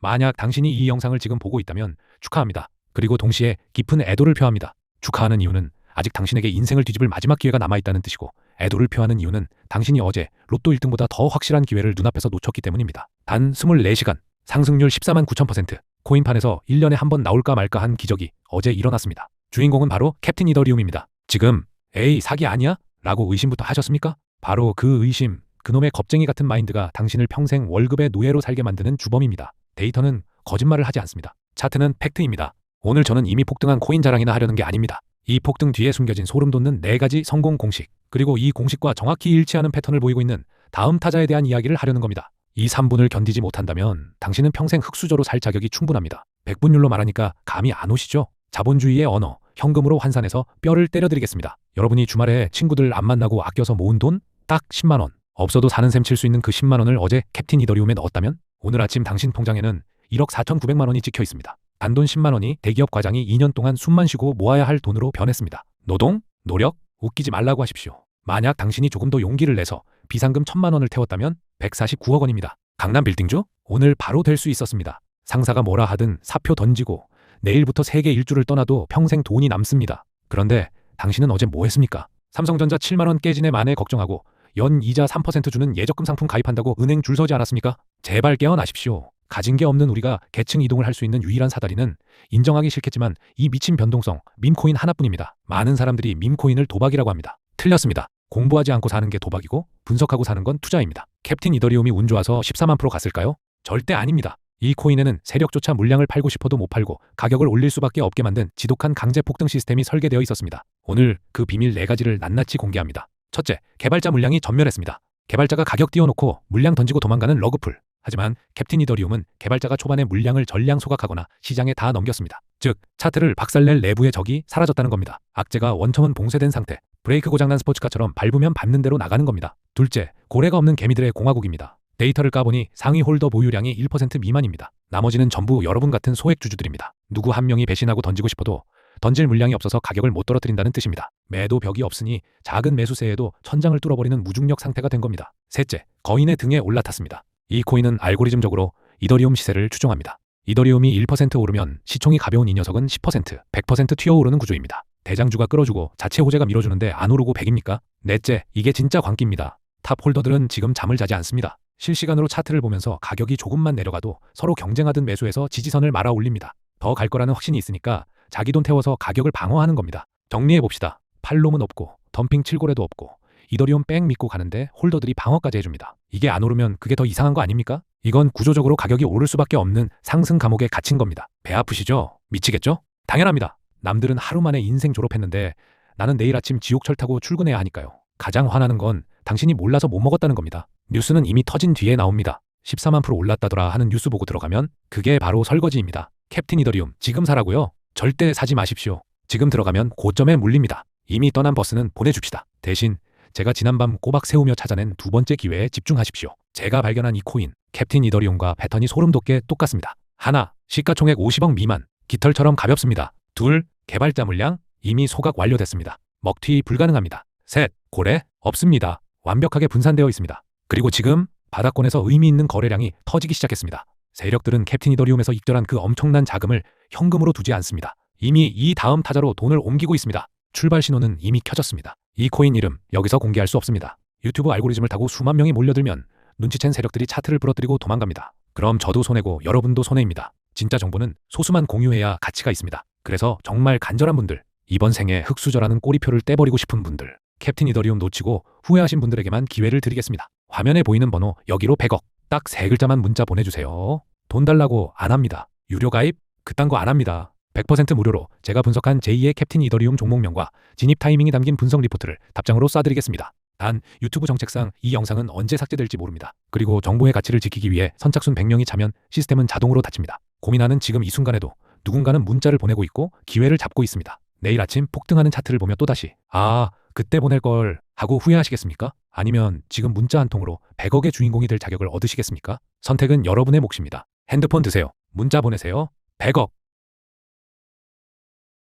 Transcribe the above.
만약 당신이 이 영상을 지금 보고 있다면 축하합니다. 그리고 동시에 깊은 애도를 표합니다. 축하하는 이유는 아직 당신에게 인생을 뒤집을 마지막 기회가 남아있다는 뜻이고 애도를 표하는 이유는 당신이 어제 로또 1등보다 더 확실한 기회를 눈앞에서 놓쳤기 때문입니다. 단 24시간 상승률 14만 9천%. 코인판에서 1년에 한 번 나올까 말까 한 기적이 어제 일어났습니다. 주인공은 바로 캡틴 이더리움입니다. 지금 에이 사기 아니야? 라고 의심부터 하셨습니까? 바로 그 의심, 그놈의 겁쟁이 같은 마인드가 당신을 평생 월급의 노예로 살게 만드는 주범입니다. 데이터는 거짓말을 하지 않습니다. 차트는 팩트입니다. 오늘 저는 이미 폭등한 코인 자랑이나 하려는 게 아닙니다. 이 폭등 뒤에 숨겨진 소름 돋는 네 가지 성공 공식, 그리고 이 공식과 정확히 일치하는 패턴을 보이고 있는 다음 타자에 대한 이야기를 하려는 겁니다. 이 3분을 견디지 못한다면 당신은 평생 흑수저로 살 자격이 충분합니다. 100분율로 말하니까 감이 안 오시죠? 자본주의의 언어, 현금으로 환산해서 뼈를 때려드리겠습니다. 여러분이 주말에 친구들 안 만나고 아껴서 모은 돈 딱 10만 원. 없어도 사는 셈 칠 수 있는 그 10만 원을 어제 캡틴 이더리움에 넣었다면 오늘 아침 당신 통장에는 1억 4,900만 원이 찍혀 있습니다. 단돈 10만 원이 대기업 과장이 2년 동안 숨만 쉬고 모아야 할 돈으로 변했습니다. 노동, 노력, 웃기지 말라고 하십시오. 만약 당신이 조금 더 용기를 내서 비상금 1천만 원을 태웠다면 149억 원입니다. 강남 빌딩주? 오늘 바로 될 수 있었습니다. 상사가 뭐라 하든 사표 던지고 내일부터 세계 일주를 떠나도 평생 돈이 남습니다. 그런데 당신은 어제 뭐 했습니까? 삼성전자 7만 원 깨지네 만에 걱정하고 연 이자 3% 주는 예적금 상품 가입한다고 은행 줄 서지 않았습니까? 제발 깨어나십시오. 가진 게 없는 우리가 계층 이동을 할 수 있는 유일한 사다리는 인정하기 싫겠지만 이 미친 변동성 밈코인 하나뿐입니다. 많은 사람들이 밈코인을 도박이라고 합니다. 틀렸습니다. 공부하지 않고 사는 게 도박이고 분석하고 사는 건 투자입니다. 캡틴 이더리움이 운 좋아서 14만 프로 갔을까요? 절대 아닙니다. 이 코인에는 세력조차 물량을 팔고 싶어도 못 팔고 가격을 올릴 수밖에 없게 만든 지독한 강제 폭등 시스템이 설계되어 있었습니다. 오늘 그 비밀 네 가지를 낱낱이 공개합니다. 첫째, 개발자 물량이 전멸했습니다. 개발자가 가격 띄워놓고 물량 던지고 도망가는 러그풀. 하지만 캡틴 이더리움은 개발자가 초반에 물량을 전량 소각하거나 시장에 다 넘겼습니다. 즉, 차트를 박살낼 내부의 적이 사라졌다는 겁니다. 악재가 원천은 봉쇄된 상태. 브레이크 고장난 스포츠카처럼 밟으면 밟는 대로 나가는 겁니다. 둘째, 고래가 없는 개미들의 공화국입니다. 데이터를 까보니 상위 홀더 보유량이 1% 미만입니다. 나머지는 전부 여러분 같은 소액 주주들입니다. 누구 한 명이 배신하고 던지고 싶어도 던질 물량이 없어서 가격을 못 떨어뜨린다는 뜻입니다. 매도 벽이 없으니 작은 매수세에도 천장을 뚫어버리는 무중력 상태가 된 겁니다. 셋째, 거인의 등에 올라탔습니다. 이 코인은 알고리즘적으로 이더리움 시세를 추종합니다. 이더리움이 1% 오르면 시총이 가벼운 이 녀석은 10%, 100% 튀어오르는 구조입니다. 대장주가 끌어주고 자체 호재가 밀어주는데 안 오르고 100입니까? 넷째, 이게 진짜 광기입니다. 탑 홀더들은 지금 잠을 자지 않습니다. 실시간으로 차트를 보면서 가격이 조금만 내려가도 서로 경쟁하듯 매수해서 지지선을 말아 올립니다. 더 갈 거라는 확신이 있으니까 자기 돈 태워서 가격을 방어하는 겁니다. 정리해 봅시다. 팔롬은 없고 덤핑 칠고래도 없고 이더리움 뺑 믿고 가는데 홀더들이 방어까지 해줍니다. 이게 안 오르면 그게 더 이상한 거 아닙니까? 이건 구조적으로 가격이 오를 수밖에 없는 상승 감옥에 갇힌 겁니다. 배 아프시죠? 미치겠죠? 당연합니다. 남들은 하루 만에 인생 졸업했는데 나는 내일 아침 지옥철 타고 출근해야 하니까요. 가장 화나는 건 당신이 몰라서 못 먹었다는 겁니다. 뉴스는 이미 터진 뒤에 나옵니다. 14만 프로 올랐다더라 하는 뉴스 보고 들어가면 그게 바로 설거지입니다. 캡틴 이더리움 지금 사라고요? 절대 사지 마십시오. 지금 들어가면 고점에 물립니다. 이미 떠난 버스는 보내줍시다. 대신 제가 지난밤 꼬박 세우며 찾아낸 두 번째 기회에 집중하십시오. 제가 발견한 이 코인, 캡틴 이더리움과 패턴이 소름 돋게 똑같습니다. 하나, 시가총액 50억 미만, 깃털처럼 가볍습니다. 둘, 개발자 물량, 이미 소각 완료됐습니다. 먹튀 불가능합니다. 셋, 고래, 없습니다. 완벽하게 분산되어 있습니다. 그리고 지금 바닥권에서 의미 있는 거래량이 터지기 시작했습니다. 세력들은 캡틴 이더리움에서 익절한 그 엄청난 자금을 현금으로 두지 않습니다. 이미 이 다음 타자로 돈을 옮기고 있습니다. 출발 신호는 이미 켜졌습니다. 이 코인 이름 여기서 공개할 수 없습니다. 유튜브 알고리즘을 타고 수만 명이 몰려들면 눈치챈 세력들이 차트를 부러뜨리고 도망갑니다. 그럼 저도 손해고 여러분도 손해입니다. 진짜 정보는 소수만 공유해야 가치가 있습니다. 그래서 정말 간절한 분들, 이번 생에 흑수저라는 꼬리표를 떼버리고 싶은 분들, 캡틴 이더리움 놓치고 후회하신 분들에게만 기회를 드리겠습니다. 화면에 보이는 번호 여기로 100억, 딱 세 글자만 문자 보내주세요. 돈 달라고 안 합니다. 유료 가입? 그딴 거 안 합니다. 100% 무료로 제가 분석한 제2의 캡틴 이더리움 종목명과 진입 타이밍이 담긴 분석 리포트를 답장으로 쏴드리겠습니다. 단 유튜브 정책상 이 영상은 언제 삭제될지 모릅니다. 그리고 정보의 가치를 지키기 위해 선착순 100명이 차면 시스템은 자동으로 닫힙니다. 고민하는 지금 이 순간에도 누군가는 문자를 보내고 있고 기회를 잡고 있습니다. 내일 아침 폭등하는 차트를 보며 또다시 아 그때 보낼 걸 하고 후회하시겠습니까? 아니면 지금 문자 한 통으로 100억의 주인공이 될 자격을 얻으시겠습니까? 선택은 여러분의 몫입니다. 핸드폰 드세요. 문자 보내세요. 100억.